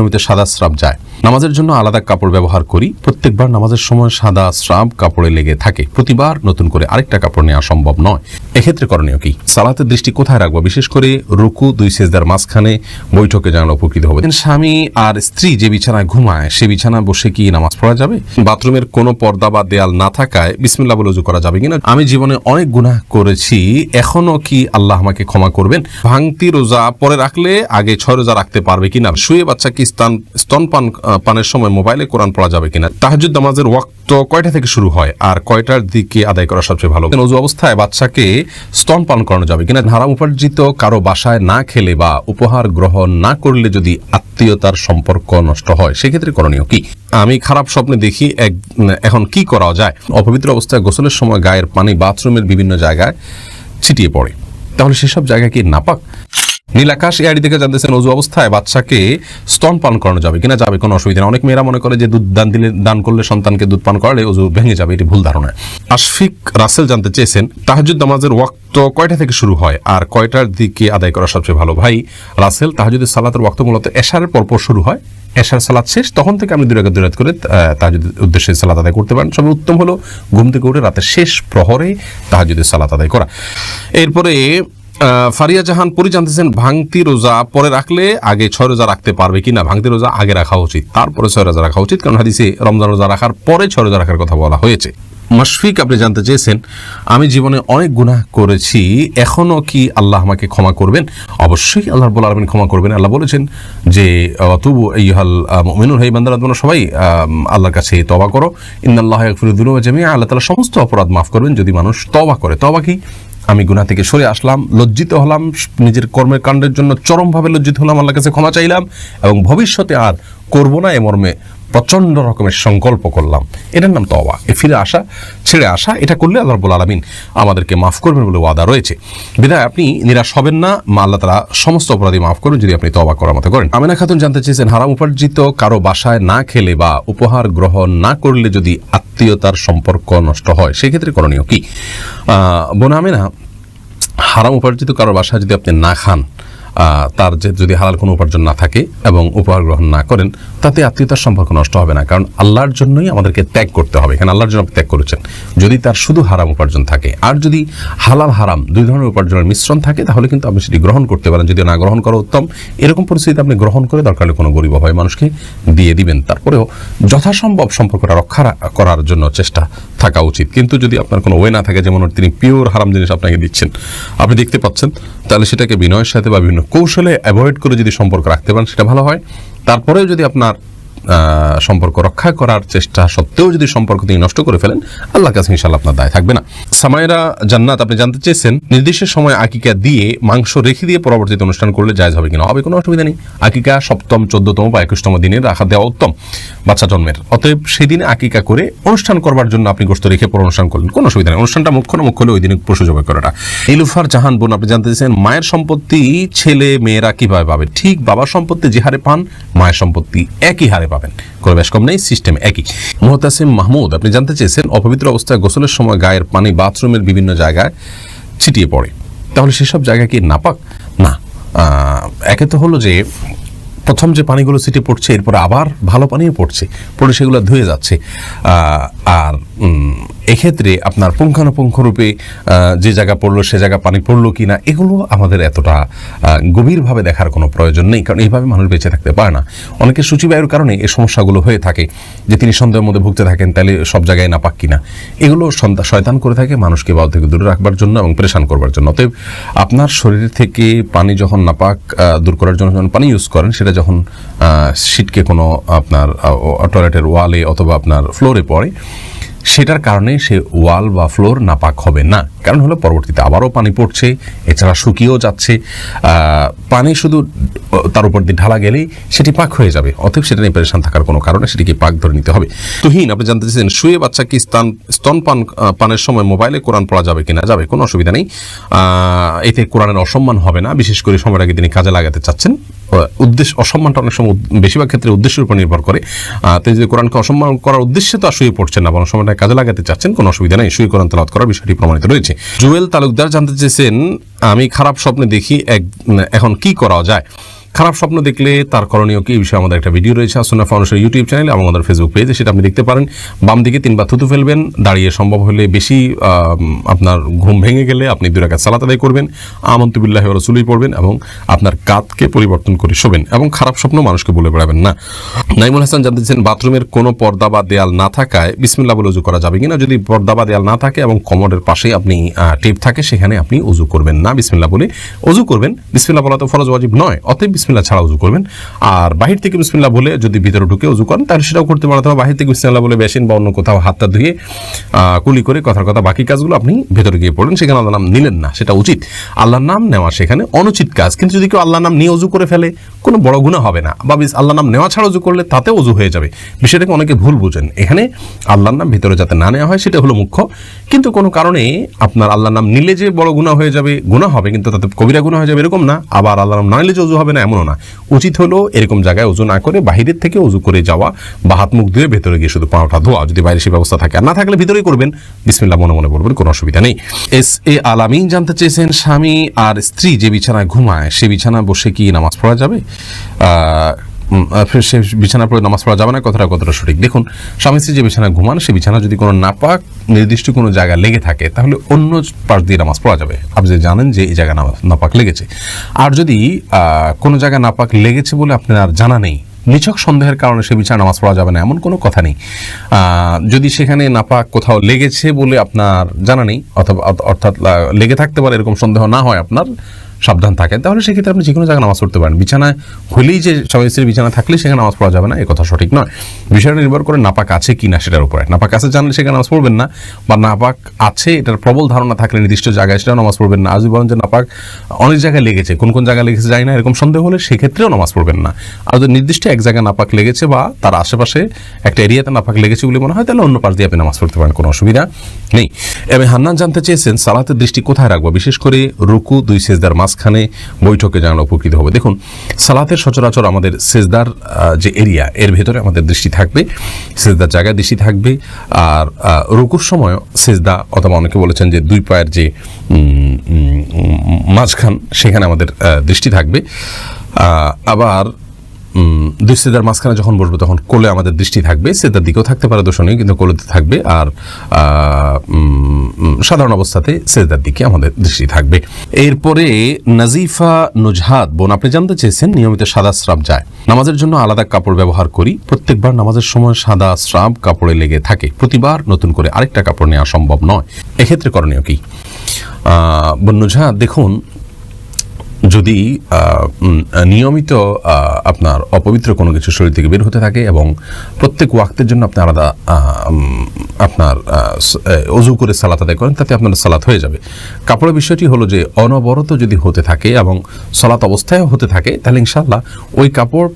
নিয়মিত সাদা স্রাব যায়। নামাজের জন্য আলাদা কাপড় ব্যবহার করি। প্রত্যেকবার নামাজের সময় সাদা স্রাব কাপড়ে লেগে থাকে। প্রতিবার নতুন করে আরেকটা কাপড় নেওয়া সম্ভব নয়। এক্ষেত্রে করণীয় কি? সালাতের দৃষ্টি কোথায় রাখব? বিশেষ করে রুকু, দুই সেজদার মাঝখানে বৈঠকে জানালে উপকৃত হবে। স্বামী আর স্ত্রী যে বিছানায় ঘুমায়, সে বিছানায় বসে কি নামাজ পড়া যাবে? বাথরুমের কোনো পর্দা বা দেয়াল না থাকায় বিসমিল্লা বলে উজু করা যাবে কিনা? আমি জীবনে অনেক গুনাহ করেছি। এখনও কি আল্লাহ আমাকে ক্ষমা করবেন? ভাঙতি রোজা পরে রাখলে আগে ছয় রোজা রাখতে পারবে কিনা? শুয়ে বাচ্চা কি স্তন, স্তনপান পানের সময় মোবাইলে কোরআন পড়া যাবে কিনা? তাহাজুদ নামাজের ওয়াক্ত কয়টা থেকে শুরু হয়? আর কয়টার দিকে আদায় করা সবচেয়ে ভালো? অজু অবস্থায় বাচ্চাকে স্তনপান করানো যাবে কিনা? হারাম উপার্জিত কারও বাসায় না খেলে বা উপহার গ্রহণ না করলে যদি আত্মীয়তার সম্পর্ক নষ্ট হয়, সেক্ষেত্রে করণীয় কি? আমি খারাপ স্বপ্নে দেখি এক, এখন কি করা যায়? অপবিত্র অবস্থায় গোসলের সময় গায়ের পানি বাথরুমের বিভিন্ন জায়গায় ছিটিয়ে পড়ে। তাহলে সেসব জায়গা কি নাপাক? নীলাকাশ এআডি থেকে জানতেছেন অজু অবস্থায় বাচ্চাকে স্তন পান করানো যাবে কিনা যাবে কোনো অসুবিধা অনেক মেয়েরা মনে করে যে দুধ দান দিলে দান করলে সন্তানকে দুধ পান করালে অজু ভেঙে যাবে, এটি ভুল ধারণা। আশফিক রাসেল জানতে চেয়েছেন তাহাজুদ নামাজের ওয়াক্ত কয়টা থেকে শুরু হয় আর কয়টার দিকে আদায় করা সবচেয়ে ভালো? ভাই, রাসেল তাহাজুদের সালাতের ওয়াক্ত মূলত এশারের পরপর শুরু হয়। এশার সালাদ শেষ, তখন থেকে আপনি দুরাকাত দুরাত করে তাহাজুদের উদ্দেশ্যে সালাত আদায় করতে পারেন। সবে উত্তম হলো ঘুম থেকে উঠে রাতের শেষ প্রহরে তাহাজুদের সালাত আদায় করা। এরপরে ফারিয়া জাহান পুরি জানতেছেন ভাঙতি রোজা পরে রাখলে আগে ছয় রোজা রাখতে পারবে কিনা ভাঙতি রোজা আগে রাখা উচিত, তারপরে ছয় রোজা রাখা উচিত। কারণ হাদিসে রমজান রোজা রাখার পরে ছয় রোজা রাখার কথা বলা হয়েছে। মাশফিক, আপনি জানতে চেয়েছেন, আমি জীবনে অনেক গুনাহ করেছি এখনও কি আল্লাহ আমাকে ক্ষমা করবেন? অবশ্যই আল্লাহ রব্বুল আলমিন ক্ষমা করবেন। আল্লাহ বলেছেন যে তবু ইহাল মিনুর হেই বান্দারা সবাই আল্লাহর কাছে তবা করো। ইন্দাল্লাহ ফিরুদ্দুল জামিয়া আল্লাহ তালা সমস্ত অপরাধ মাফ করবেন যদি মানুষ তবা করে। তবা কি? আমি গুনাহ থেকে সরে আসলাম, লজ্জিত হলাম, নিজের কর্মের কাণ্ডের জন্য চরমভাবে লজ্জিত হলাম, আল্লাহর কাছে ক্ষমা চাইলাম এবং ভবিষ্যতে আর করব না এ মর্মে প্রচণ্ড রকমের সংকল্প করলাম। এটার নাম তওবা। এ ফিরে আসা, ছেড়ে আসা, এটা করলে আল্লাহ রব্বুল আলমিন আমাদেরকে মাফ করবেন বলে ওয়াদা রয়েছে। বিধায় আপনি নিরাশ হবেন না, মা আল্লাহ তারা সমস্ত অপরাধী মাফ করবেন যদি আপনি তবা করার মতো করেন। আমিনা খাতুন জানতে চেয়েছেন, হারাম উপার্জিত কারও বাসায় না খেলে বা উপহার গ্রহণ না করলে যদি আত্মীয়তার সম্পর্ক নষ্ট হয়, সেক্ষেত্রে করণীয় কি? বোন আমিনা হারাম উপার্জিত কারও বাসায় যদি আপনি না খান তার যে যদি হালাল কোনো উপার্জন না থাকে এবং উপহার গ্রহণ না করেন, তাতে আত্মীয়তার সম্পর্ক নষ্ট হবে না। কারণ আল্লাহর জন্যই আমাদেরকে ত্যাগ করতে হবে। এখানে আল্লাহর জন্য ত্যাগ করেছেন। যদি তার শুধু হারাম উপার্জন থাকে, আর যদি হালাল হারাম দুই ধরনের উপার্জনের মিশ্রণ থাকে, তাহলে কিন্তু আপনি সেটি গ্রহণ করতে পারেন। যদি না গ্রহণ করা উত্তম, এরকম পরিস্থিতিতে আপনি গ্রহণ করে দরকার কোনো গরিব হয় মানুষকে দিয়ে দিবেন। তারপরেও যথাসম্ভব সম্পর্কটা রক্ষা করার জন্য চেষ্টা থাকা উচিত। কিন্তু যদি আপনার কোনো ওয়ে না থাকে, যেমন তিনি পিওর হারাম জিনিস আপনাকে দিচ্ছেন, আপনি দেখতে পাচ্ছেন, তাহলে সেটাকে বিনয়ের সাথে বা বিভিন্ন কৌশলে অ্যাভয়েড করে যদি সম্পর্ক রাখতে পারেন, সেটা ভালো হয়। তারপরেও যদি আপনার সম্পর্ক রক্ষা করার চেষ্টা সত্ত্বেও যদি সম্পর্ক তিনি নষ্ট করে ফেলেন আল্লাহ কাছে ইনশাল্লাহ আপনার দায় থাকবে না। সামায়রা জান্নাত, আপনি জানতে চেয়েছেন, নির্দিষ্ট সময় আকিকা দিয়ে মাংস রেখে দিয়ে পরবর্তীতে অনুষ্ঠান করলে জায়জ হবে কিনা? হবে, কোনো অসুবিধা নেই। আকিকা সপ্তম, চোদ্দতম বা একুশতম দিনে রাখা দেওয়া উত্তম। বাচ্চা জন্মের। অতএব সেদিনে আকিকা করে অনুষ্ঠান করবার জন্য আপনি গোস্ত রেখে পর অনুষ্ঠান করলেন। কোনো অসুবিধা নেই। অনুষ্ঠানটা মুখ্য না, মুখ্য হলে ওই দিনে পশু জবাই করাটা। ইলুফার জাহান বোন, আপনি জানতে চেয়েছেন, মায়ের সম্পত্তি ছেলে মেয়েরা কীভাবে পাবে? ঠিক বাবার সম্পত্তি যে হারে পান, মায়ের সম্পত্তি একই হারে পাবেন। কোনো বেশ কম নেই সিস্টেম একই। মোহতাসিম মাহমুদ, আপনি জানতে চেয়েছেন, অপবিত্র অবস্থায় গোসলের সময় গায়ের পানি বাথরুমের বিভিন্ন জায়গায় ছিটিয়ে পড়ে। তাহলে সেসব জায়গা কি নাপাক? না। একে তো হলো যে, প্রথম যে পানিগুলো ছিটে পড়ছে, এরপর আবার ভালো পানিও পড়ছে, পড়ে সেগুলো ধুয়ে যাচ্ছে। আর এক্ষেত্রে আপনার পুঙ্খানুপুঙ্খরূপে যে জায়গা পড়ল, সে জায়গা পানি পড়ল কি না এগুলো আমাদের এতটা গভীরভাবে দেখার কোনো প্রয়োজন নেই। কারণ এইভাবে মানুষ বেঁচে থাকতে পারে না। অনেকে সূচিবায়ুর কারণে এই সমস্যাগুলো হয়ে থাকে। যে তিনি সন্দেহের মধ্যে ভুগতে থাকেন, তাহলে সব জায়গায় না নাপাক কিনা। এগুলো শয়তান করে থাকে মানুষকে বাউ থেকে দূরে রাখবার জন্য এবং প্রেশান করবার জন্য। অতএব আপনার শরীর থেকে পানি যখন নাপাক দূর করার জন্য যখন পানি ইউজ করেন, সেটা যখন সিটকে কোনো আপনার টয়লেটের ওয়ালে অথবা আপনার ফ্লোরে পড়ে সেটার কারণে সে ওয়াল বা ফ্লোর নাপাক হবে না। কারণ হলো পরবর্তীতে আবারও পানি পড়ছে এছাড়া শুকিয়েও যাচ্ছে। পানি শুধু তার উপর দিয়ে ঢালা গেলেই সেটি পাক হয়ে যাবে। অতএব সেটা নিয়ে পরেশান থাকার কোনো কারণে সেটিকে পাক ধরে নিতে হবে। তুহিন আপনি জানতে চাইছেন শুয়ে বাচ্চা কি স্তন আহ, পানের সময় মোবাইলে কোরআন পড়া যাবে কিনা? যাবে কোনো অসুবিধা নেই। এতে কোরআনের অসম্মান হবে না। বিশেষ করে সময়ের আগে তিনি কাজে লাগাতে চাচ্ছেন। উদ্দেশ্য অসম্মানটা অনেক সময় বেশিরভাগ ক্ষেত্রে উদ্দেশ্যের উপর নির্ভর করে। তিনি যদি কোরআনকে অসম্মান করার উদ্দেশ্যে তো আর শুয়ে পড়ছেন না বরং সময়টা কাজে লাগাতে চাচ্ছেন, কোনো অসুবিধা নেই। সুই কোরআন তালাত করার বিষয়টি প্রমাণিত রয়েছে। জুয়েল তালুকদার জানতে চেয়েছেন, আমি খারাপ স্বপ্নে দেখি এক এখন কি করা যায়? খারাপ স্বপ্ন দেখলে তার করণীয় কি এই বিষয়ে আমাদের একটা ভিডিও রয়েছে আসুনা ফাউন্ডেশন ইউটিউব চ্যানেলে এবং আমাদের ফেসবুক পেজে, সেটা আপনি দেখতে পারেন। বাম দিকে তিনবার থুতু ফেলবেন, দাঁড়িয়ে সম্ভব হলে বেশি আপনার ঘুম ভেঙে গেলে আপনি দুই রাকাত সালাত আদায় করবেন, আমন্তুবিল্লাহ রসুলই পড়বেন এবং আপনার কাতকে পরিবর্তন করে শোবেন এবং খারাপ স্বপ্ন মানুষকে বলে বেড়াবেন না। নাইমুল হাসান জানতে চান বাথরুমের কোনো পর্দা বা দেয়াল না থাকায় বিসমিল্লা বলে উজু করা যাবে কিনা? যদি পর্দা বা দেয়াল না থাকে এবং কমরের পাশে আপনি টেপ থাকে, সেখানে আপনি উজু করবেন না। বিসমিল্লা বলে উজু করবেন। বিসমিল্লা বলা তো ফরজ, ওয়াজিব নয়। অতএব বিসমিল্লা ছাড়া উজু করবেন। আর বাহির থেকে বিসমিল্লা বলে যদি ভিতরে ঢুকে উজু করেন, তাহলে সেটাও করতে পারেন, অথবা বাহির থেকে বিসমিল্লা বলে বেসিন বা অন্য কোথাও হাতটা ধুয়ে কুলি করে কথার কথা বাকি কাজগুলো আপনি ভেতরে গিয়ে পড়েন। সেখানে আল্লাহ নাম নিলেন না, সেটা উচিত। আল্লাহর নাম নেওয়া সেখানে অনুচিত কাজ। কিন্তু যদি কেউ আল্লাহর নাম নিয়ে উজু করে ফেলে, কোনো বড় গুণা হবে না। বা আল্লাহর নাম নেওয়া ছাড়া উজু করলে তাতেও উজু হয়ে যাবে। বিষয়টাকে অনেকে ভুল বুঝেন। এখানে আল্লাহর নাম ভিতরে যাতে না নেওয়া হয়, সেটা হলো মুখ্য। কিন্তু কোনো কারণে আপনার আল্লাহর নাম নিলে যে বড় গুণা হয়ে যাবে, গুণা হবে, কিন্তু তাতে কবিরা গুণা হয়ে যাবে এরকম না। আবার আল্লাহর নাম না নিলে যে উজু হবে না এমনও না। উচিত হলো এরকম জায়গায় ওজু না করে বাহিরের থেকে উজু করে যাওয়া বা হাত মুখ ধুয়ে ভেতরে গিয়ে শুধু পাওয়াটা ধোয়া। যদি বাইরে সে ব্যবস্থা থাকে। আর না থাকলে ভিতরেই করবেন। বিসমিল্লা মনে মনে বলবেন, কোনো অসুবিধা নেই। এস এ আলামিন জানতে চেয়েছেন, স্বামী আর স্ত্রী যে বিছানায় ঘুমায়, সে বিছানা বসে কি নামাজ পড়া যাবে? সে বিছানা পড়ে নামাজ পড়া যাবে না, কথাটা কতটা সঠিক? দেখুন, স্বামী স্ত্রী যে বিছানা ঘুমান, সে বিছানা যদি কোনো নাপাক নির্দিষ্ট কোনো জায়গায় লেগে থাকে, তাহলে অন্য পাশ দিয়ে নামাজ পড়া যাবে। আপনি জানেন যে এই নামাজ- নাপাক লেগেছে। আর যদি কোনো জায়গায় নাপাক লেগেছে বলে আপনার জানা নেই, নিছক সন্দেহের কারণে সে বিছানা নামাজ পড়া যাবে না, এমন কোনো কথা নেই। যদি সেখানে নাপাক কোথাও লেগেছে বলে আপনার জানা নেই, অথবা অর্থাৎ লেগে থাকতে পারে, এরকম সন্দেহ না হয় আপনার সাবধান থাকেন, তাহলে সেক্ষেত্রে আপনি যে কোনো জায়গায় নামাজ পড়তে পারেন। বিছানায় হলেই যে স্বামী স্ত্রীর বিছানা থাকলে সেখানে নামাজ পড়া যাবে না, এ কথা সঠিক নয়। বিষয়টা নির্ভর করে নাপাক আছে কি না সেটার উপরে। নাপাক আছে জানলে সেখানে নামাজ পড়বেন না, বা নাপাক আছে, এটার প্রবল ধারণা থাকলে নির্দিষ্ট জায়গায় সেটাও নামাজ পড়বেন না। আজ বলেন যে নাপাক অনেক জায়গায় লেগেছে, কোন কোন জায়গায় লেগেছে যায় না, এরকম সন্দেহ হলে সেক্ষেত্রেও নামাজ পড়বেন না। আর যদি নির্দিষ্ট এক জায়গায় নাপাক লেগেছে বা তার আশেপাশে একটা এরিয়াতে নাপাক লেগেছে বলে মনে হয়, তাহলে অন্য পাশ দিয়ে আপনি নামাজ পড়তে পারেন, কোনো অসুবিধা নেই। এবং হান্নান জানতে চেয়েছেন, সালাতের দৃষ্টি কোথায় রাখব? বিশেষ করে রুকু, দুই সেজদার মাঝখানে বৈঠকে জানানো উপকৃত হবে। দেখুন, সালাতের সচরাচর আমাদের সেজদার যে এরিয়া, এর ভেতরে আমাদের দৃষ্টি থাকবে, সেজদার জায়গায় দৃষ্টি থাকবে। আর রুকুর সময় সেজদা, অথবা অনেকে বলেছেন যে দুই পায়ের যে মাঝখান, সেখানে আমাদের দৃষ্টি থাকবে। আবার দুই সেদার মাঝখানে যখন বসবো তখন কোলে আমাদের দৃষ্টি থাকবে সেদার দিকেও থাকতে পারে দোষ নেই কিন্তু কোলেতে থাকবে আর সাধারণ অবস্থাতে সেদার দিকে আমাদের দৃষ্টি থাকবে। এরপরে নাজিফা নুজহাত বোন আপনি জানতে চেয়েছেন নিয়মিত সাদা স্রাব যায়। নামাজের জন্য আলাদা কাপড় ব্যবহার করি প্রত্যেকবার নামাজের সময় সাদা স্রাব কাপড়ে লেগে থাকে। প্রতিবার নতুন করে আরেকটা কাপড় নেওয়া সম্ভব নয়। এক্ষেত্রে করণীয় কি? আহ, বোন দেখুন যদি নিয়মিত আপনার অপবিত্র কোনো কিছু শরীর থেকে বের হতে থাকে এবং প্রত্যেক ওয়াক্তের জন্য আপনি আলাদা আপনার অজু করে সালাত আদায় করেন, তাতে আপনার সালাত হয়ে যাবে। কাপড়ের বিষয়টি হলো যে, অনবরত যদি হতে থাকে এবং সালাত অবস্থায় হতে থাকে, তাহলে ইনশাল্লাহ ওই কাপড়